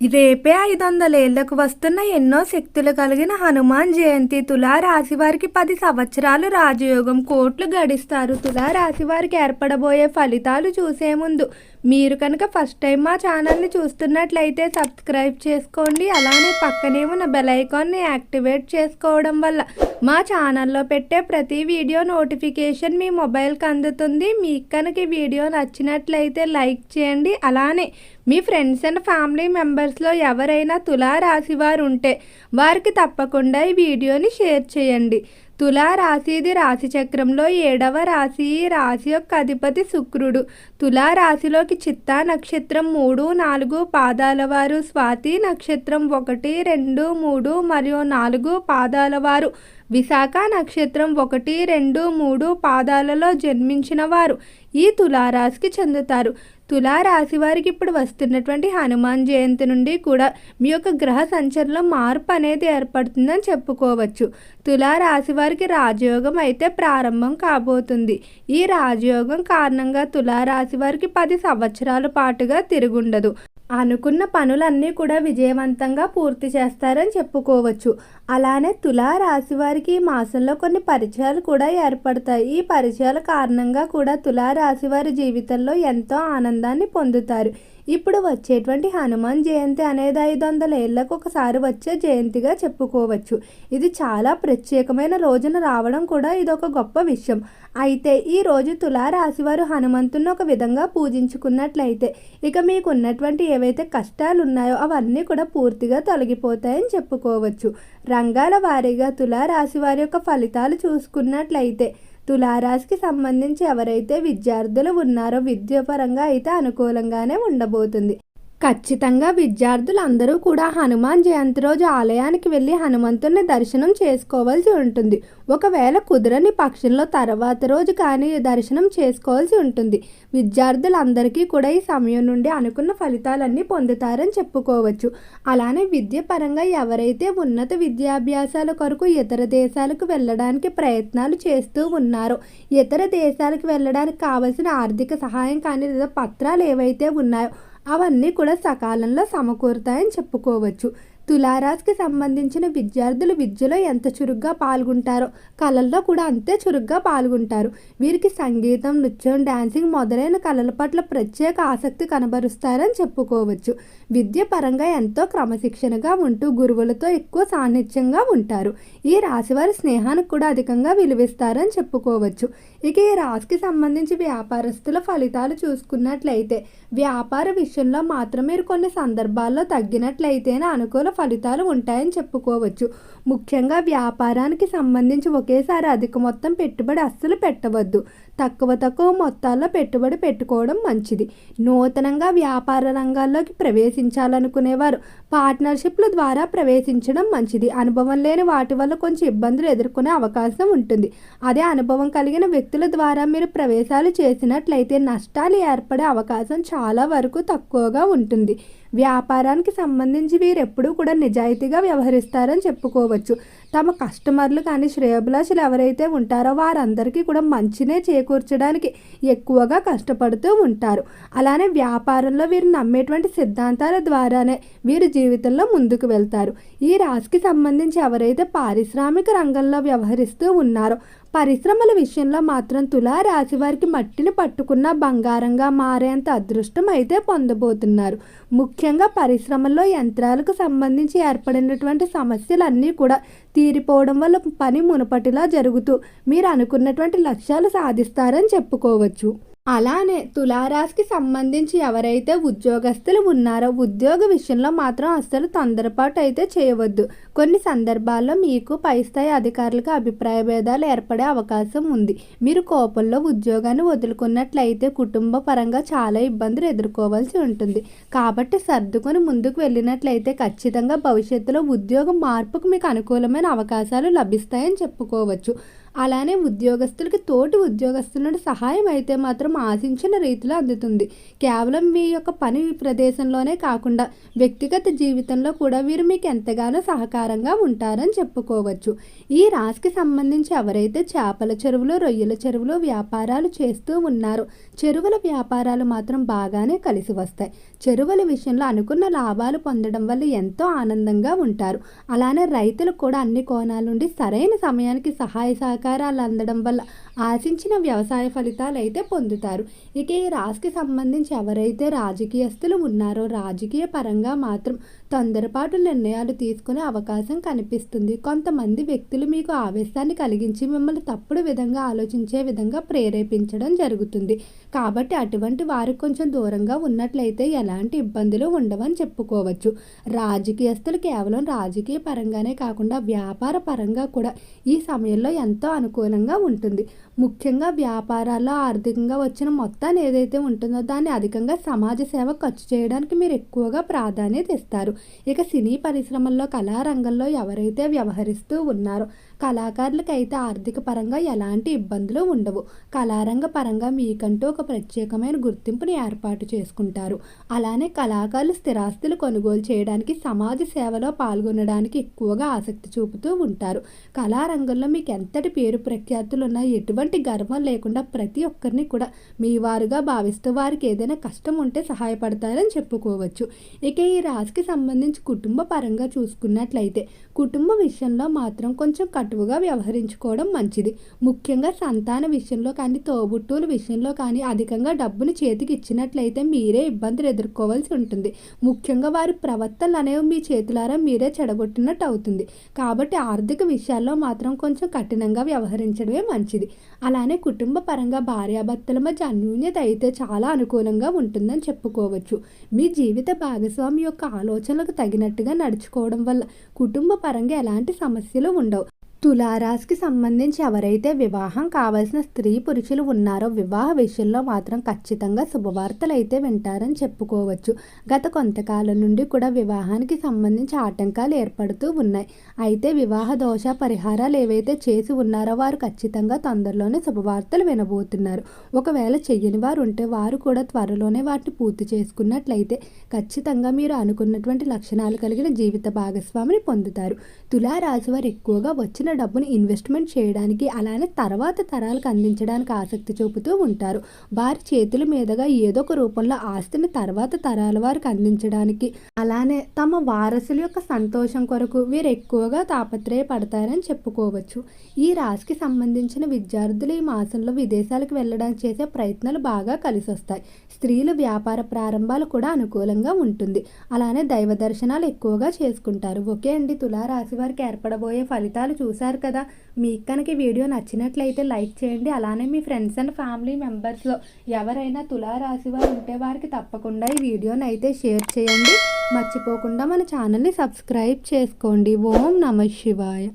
రేపే ఐదు వందలేళ్ళకు వస్తున్న ఎన్నో శక్తులు కలిగిన హనుమాన్ జయంతి తులా రాశివారికి పది సంవత్సరాలు రాజయోగం కోట్లు గడిస్తారు. తులా రాశి వారికి ఏర్పడబోయే ఫలితాలు చూసే ముందు మీరు కనుక ఫస్ట్ టైం మా ఛానల్ని చూస్తున్నట్లయితే సబ్స్క్రైబ్ చేసుకోండి. అలానే పక్కనే ఉన్న బెల్ ఐకాన్ని యాక్టివేట్ చేసుకోవడం వల్ల మా ఛానల్లో పెట్టే ప్రతి వీడియో నోటిఫికేషన్ మీ మొబైల్కి అందుతుంది. మీకు కనుక వీడియో నచ్చినట్లయితే లైక్ చేయండి. అలానే మీ ఫ్రెండ్స్ అండ్ ఫ్యామిలీ మెంబర్స్లో ఎవరైనా తులారాశి వారు ఉంటే వారికి తప్పకుండా ఈ వీడియోని షేర్ చేయండి. తులా రాశిది రాశి చక్రంలో ఏడవ రాశి. ఈ రాశి యొక్క అధిపతి శుక్రుడు. తులా రాశిలోకి చిత్తా నక్షత్రం మూడు నాలుగు పాదాల వారు. స్వాతి నక్షత్రం ఒకటి రెండు మూడు మరియు నాలుగు పాదాల వారు. విశాఖ నక్షత్రం ఒకటి రెండు మూడు పాదాలలో జన్మించిన వారు ఈ తులారాశికి చెందుతారు. తులారాశి వారికి ఇప్పుడు వస్తున్నటువంటి హనుమాన్ జయంతి నుండి కూడా మీ యొక్క గ్రహ సంచలనం మార్పు అనేది ఏర్పడుతుందని చెప్పుకోవచ్చు. తులారాశి వారికి రాజయోగం అయితే ప్రారంభం కాబోతుంది. ఈ రాజయోగం కారణంగా తులారాశి వారికి పది సంవత్సరాల పాటుగా తిరుగుండదు. అనుకున్న పనులన్నీ కూడా విజయవంతంగా పూర్తి చేస్తారని చెప్పుకోవచ్చు. అలానే తులా రాశి వారికి ఈ మాసంలో కొన్ని పరిచయాలు కూడా ఏర్పడతాయి. ఈ పరిచయాల కారణంగా కూడా తులా రాశి వారి జీవితంలో ఎంతో ఆనందాన్ని పొందుతారు. ఇప్పుడు వచ్చేటువంటి హనుమాన్ జయంతి అనేది ఐదు వందల ఏళ్ళకు ఒకసారి వచ్చే జయంతిగా చెప్పుకోవచ్చు. ఇది చాలా ప్రత్యేకమైన రోజున రావడం కూడా ఇది ఒక గొప్ప విషయం. అయితే ఈ రోజు తులారాశి వారు హనుమంతుని ఒక విధంగా పూజించుకున్నట్లయితే ఇక మీకు ఉన్నటువంటి ఏవైతే కష్టాలు ఉన్నాయో అవన్నీ కూడా పూర్తిగా తొలగిపోతాయని చెప్పుకోవచ్చు. రంగాల వారీగా తులారాశి వారి యొక్క ఫలితాలు చూసుకున్నట్లయితే తులారాశికి సంబంధించి ఎవరైతే విద్యార్థులు ఉన్నారో విద్యాపరంగా అయితే అనుకూలంగానే ఉండబోతుంది. ఖచ్చితంగా విద్యార్థులు అందరూ కూడా హనుమాన్ జయంతి రోజు ఆలయానికి వెళ్ళి హనుమంతుని దర్శనం చేసుకోవాల్సి ఉంటుంది. ఒకవేళ కుదరని పక్షంలో తర్వాత రోజు కానీ దర్శనం చేసుకోవాల్సి ఉంటుంది. విద్యార్థులందరికీ కూడా ఈ సమయం నుండి అనుకున్న ఫలితాలన్నీ పొందుతారని చెప్పుకోవచ్చు. అలానే విద్య పరంగా ఎవరైతే ఉన్నత విద్యాభ్యాసాల కొరకు ఇతర దేశాలకు వెళ్ళడానికి ప్రయత్నాలు చేస్తూ ఉన్నారో ఇతర దేశాలకు వెళ్ళడానికి కావలసిన ఆర్థిక సహాయం కానీ లేదా పత్రాలు ఏవైతే ఉన్నాయో అవన్నీ కూడా సకాలంలో సమకూరుతాయని చెప్పుకోవచ్చు. తులారాశికి సంబంధించిన విద్యార్థులు విద్యలో ఎంత చురుగ్గా పాల్గొంటారో కళల్లో కూడా అంతే చురుగ్గా పాల్గొంటారు. వీరికి సంగీతం నృత్యం డాన్సింగ్ మొదలైన కళల పట్ల ప్రత్యేక ఆసక్తి కనబరుస్తారని చెప్పుకోవచ్చు. విద్య పరంగా ఎంతో క్రమశిక్షణగా ఉంటూ గురువులతో ఎక్కువ సాన్నిధ్యంగా ఉంటారు. ఈ రాశివారి స్నేహానికి కూడా అధికంగా విలువిస్తారని చెప్పుకోవచ్చు. ఇక ఈ రాశికి సంబంధించి వ్యాపారస్తుల ఫలితాలు చూసుకున్నట్లయితే వ్యాపార విషయంలో మాత్రం మీరు కొన్ని సందర్భాల్లో తగ్గినట్లయితేనే అనుకూల ఫలితాలు ఉంటాయని చెప్పుకోవచ్చు. ముఖ్యంగా వ్యాపారానికి సంబంధించి ఒకేసారి అధిక మొత్తం పెట్టుబడి అస్సలు పెట్టవద్దు. తక్కువ తక్కువ మొత్తాల్లో పెట్టుబడి పెట్టుకోవడం మంచిది. నూతనంగా వ్యాపార రంగాల్లోకి ప్రవేశించాలనుకునేవారు పార్ట్నర్షిప్ల ద్వారా ప్రవేశించడం మంచిది. అనుభవం లేని వాటి వల్ల కొంచెం ఇబ్బందులు ఎదుర్కొనే అవకాశం ఉంటుంది. అదే అనుభవం కలిగిన వ్యక్తుల ద్వారా మీరు ప్రవేశాలు చేసినట్లయితే నష్టాలు ఏర్పడే అవకాశం చాలా వరకు తక్కువగా ఉంటుంది. వ్యాపారానికి సంబంధించి వీరు ఎప్పుడూ కూడా నిజాయితీగా వ్యవహరిస్తారని చెప్పుకోవచ్చు. తమ కస్టమర్లు కానీ శ్రేయభిలాషులు ఎవరైతే ఉంటారో వారందరికీ కూడా మంచినే చేకూర్చడానికి ఎక్కువగా కష్టపడుతూ ఉంటారు. అలానే వ్యాపారంలో వీరు నమ్మేటువంటి సిద్ధాంతాల ద్వారానే వీరు జీవితంలో ముందుకు వెళ్తారు. ఈ రాశికి సంబంధించి ఎవరైతే పారిశ్రామిక రంగంలో వ్యవహరిస్తూ ఉన్నారో పరిశ్రమల విషయంలో మాత్రం తులారాశి వారికి మట్టిని పట్టుకున్న బంగారంగా మారేంత అదృష్టం అయితే పొందబోతున్నారు. ముఖ్యంగా పరిశ్రమల్లో యంత్రాలకు సంబంధించి ఏర్పడినటువంటి సమస్యలన్నీ కూడా తీరిపోవడం వల్ల పని మునుపటిలా జరుగుతూ మీరు అనుకున్నటువంటి లక్ష్యాలు సాధిస్తారని చెప్పుకోవచ్చు. అలానే తులారాశికి సంబంధించి ఎవరైతే ఉద్యోగస్తులు ఉన్నారో ఉద్యోగ విషయంలో మాత్రం అస్సలు తొందరపాటు అయితే చేయవద్దు. కొన్ని సందర్భాల్లో మీకు పై స్థాయి అధికారులకు అభిప్రాయ భేదాలు ఏర్పడే అవకాశం ఉంది. మీరు కోపంలో ఉద్యోగాన్ని వదులుకున్నట్లయితే కుటుంబ పరంగా చాలా ఇబ్బందులు ఎదుర్కోవాల్సి ఉంటుంది. కాబట్టి సర్దుకొని ముందుకు వెళ్ళినట్లయితే ఖచ్చితంగా భవిష్యత్తులో ఉద్యోగ మార్పుకు మీకు అనుకూలమైన అవకాశాలు లభిస్తాయని చెప్పుకోవచ్చు. అలానే ఉద్యోగస్తులకి తోటి ఉద్యోగస్తుల నుండి సహాయం అయితే మాత్రం ఆశించిన రీతిలో అందుతుంది. కేవలం మీ యొక్క పని ప్రదేశంలోనే కాకుండా వ్యక్తిగత జీవితంలో కూడా వీరు మీకు ఎంతగానో సహకారం సహకారంగా ఉంటారని చెప్పుకోవచ్చు. ఈ రాశికి సంబంధించి ఎవరైతే చేపల చెరువులు రొయ్యల చెరువులు వ్యాపారాలు చేస్తూ ఉన్నారో చెరువుల వ్యాపారాలు మాత్రం బాగానే కలిసి వస్తాయి. చెరువుల విషయంలో అనుకున్న లాభాలు పొందడం వల్ల ఎంతో ఆనందంగా ఉంటారు. అలానే రైతులు కూడా అన్ని కోణాల నుండి సరైన సమయానికి సహాయ సహకారాలు అందడం వల్ల ఆశించిన వ్యవసాయ ఫలితాలు అయితే పొందుతారు. ఇక ఈ రాశికి సంబంధించి ఎవరైతే రాజకీయస్తులు ఉన్నారో రాజకీయ పరంగా మాత్రం తొందరపాటు నిర్ణయాలు తీసుకునే అవకాశం కనిపిస్తుంది. కొంతమంది వ్యక్తులు మీకు ఆవేశాన్ని కలిగించి మిమ్మల్ని తప్పుడు విధంగా ఆలోచించే విధంగా ప్రేరేపించడం జరుగుతుంది. కాబట్టి అటువంటి వారు కొంచెం దూరంగా ఉన్నట్లయితే ఎలాంటి ఇబ్బందులు ఉండవని చెప్పుకోవచ్చు. రాజకీయస్తులు కేవలం రాజకీయ పరంగానే కాకుండా వ్యాపార పరంగా కూడా ఈ సమయంలో ఎంతో అనుకూలంగా ఉంటుంది. ముఖ్యంగా వ్యాపారాల్లో ఆర్థికంగా వచ్చిన మొత్తాన్ని ఏదైతే ఉంటుందో దాన్ని అధికంగా సమాజ సేవ ఖర్చు చేయడానికి మీరు ఎక్కువగా ప్రాధాన్యత ఇస్తారు. ఇక సినీ పరిశ్రమల్లో కళారంగంలో ఎవరైతే వ్యవహరిస్తూ ఉన్నారో కళాకారులకైతే ఆర్థిక పరంగా ఎలాంటి ఇబ్బందులు ఉండవు. కళారంగ పరంగా మీకంటూ ఒక ప్రత్యేకమైన గుర్తింపుని ఏర్పాటు చేసుకుంటారు. అలానే కళాకారులు స్థిరాస్తులు కొనుగోలు చేయడానికి సమాజ సేవలో పాల్గొనడానికి ఎక్కువగా ఆసక్తి చూపుతూ ఉంటారు. కళారంగంలో మీకు ఎంతటి పేరు ప్రఖ్యాతులు ఉన్నా ఎటువంటి గర్వం లేకుండా ప్రతి ఒక్కరిని కూడా మీ వారుగా భావిస్తూ వారికి ఏదైనా కష్టం ఉంటే సహాయపడతారని చెప్పుకోవచ్చు. ఇక ఈ రాశికి సంబంధించి కుటుంబ పరంగా చూసుకున్నట్లయితే కుటుంబ విషయంలో మాత్రం కొంచెం కటువుగా వ్యవహరించుకోవడం మంచిది. ముఖ్యంగా సంతాన విషయంలో కానీ తోబుట్టువుల విషయంలో కానీ అధికంగా డబ్బుని చేతికి ఇచ్చినట్లయితే మీరే ఇబ్బందులు ఎదుర్కోవాల్సి ఉంటుంది. ముఖ్యంగా వారి ప్రవర్తనలు అనేవి మీ చేతులారా మీరే చెడగొట్టినట్టు అవుతుంది కాబట్టి ఆర్థిక విషయాల్లో మాత్రం కొంచెం కఠినంగా వ్యవహరించడమే మంచిది. అలానే కుటుంబ పరంగా భార్యాభర్తల మధ్య అన్యూన్యత అయితే చాలా అనుకూలంగా ఉంటుందని చెప్పుకోవచ్చు. మీ జీవిత భాగస్వామి యొక్క ఆలోచన ఆలోచనలకు తగినట్టుగా నడుచుకోవడం వల్ల కుటుంబ పరంగా ఎలాంటి సమస్యలు ఉండవు. తులారాశికి సంబంధించి ఎవరైతే వివాహం కావాల్సిన స్త్రీ పురుషులు ఉన్నారో వివాహ విషయంలో మాత్రం ఖచ్చితంగా శుభవార్తలు అయితే వింటారని చెప్పుకోవచ్చు. గత కొంతకాలం నుండి కూడా వివాహానికి సంబంధించి ఆటంకాలు ఏర్పడుతూ ఉన్నాయి. అయితే వివాహ దోష పరిహారాలు ఏవైతే చేసి ఉన్నారో వారు ఖచ్చితంగా తొందరలోనే శుభవార్తలు వినబోతున్నారు. ఒకవేళ చెయ్యని వారు ఉంటే వారు కూడా త్వరలోనే వాటిని పూర్తి చేసుకున్నట్లయితే ఖచ్చితంగా మీరు అనుకున్నటువంటి లక్షణాలు కలిగిన జీవిత భాగస్వామిని పొందుతారు. తులారాశి వారు ఎక్కువగా వచ్చిన డబ్బును ఇన్వెస్ట్మెంట్ చేయడానికి అలానే తర్వాత తరాలకు అందించడానికి ఆసక్తి చూపుతూ ఉంటారు. వారి చేతుల మీదుగా ఏదో ఒక రూపంలో ఆస్తిని తర్వాత తరాల వారికి అందించడానికి అలానే తమ వారసుల యొక్క సంతోషం కొరకు వీరు ఎక్కువగా తాపత్రయపడతారని చెప్పుకోవచ్చు. ఈ రాశికి సంబంధించిన విద్యార్థులు ఈ మాసంలో విదేశాలకు వెళ్ళడానికి చేసే ప్రయత్నాలు బాగా కలిసి వస్తాయి స్త్రీలు వ్యాపార ప్రారంభాలు కూడా అనుకూలంగా ఉంటుంది. అలానే దైవ దర్శనాలు ఎక్కువగా చేసుకుంటారు. ఓకే అండి. తులారాశి వారికి ఏర్పడబోయే ఫలితాలు చూశారు కదా. మీకు కనుక వీడియో నచ్చినట్లయితే లైక్ చేయండి. అలానే మీ ఫ్రెండ్స్ అండ్ ఫ్యామిలీ మెంబర్స్లో ఎవరైనా తులారాశి వారు ఉంటే వారికి తప్పకుండా ఈ వీడియోని అయితే షేర్ చేయండి. మర్చిపోకుండా మన ఛానల్ని సబ్స్క్రైబ్ చేసుకోండి. ఓం నమ శివాయ.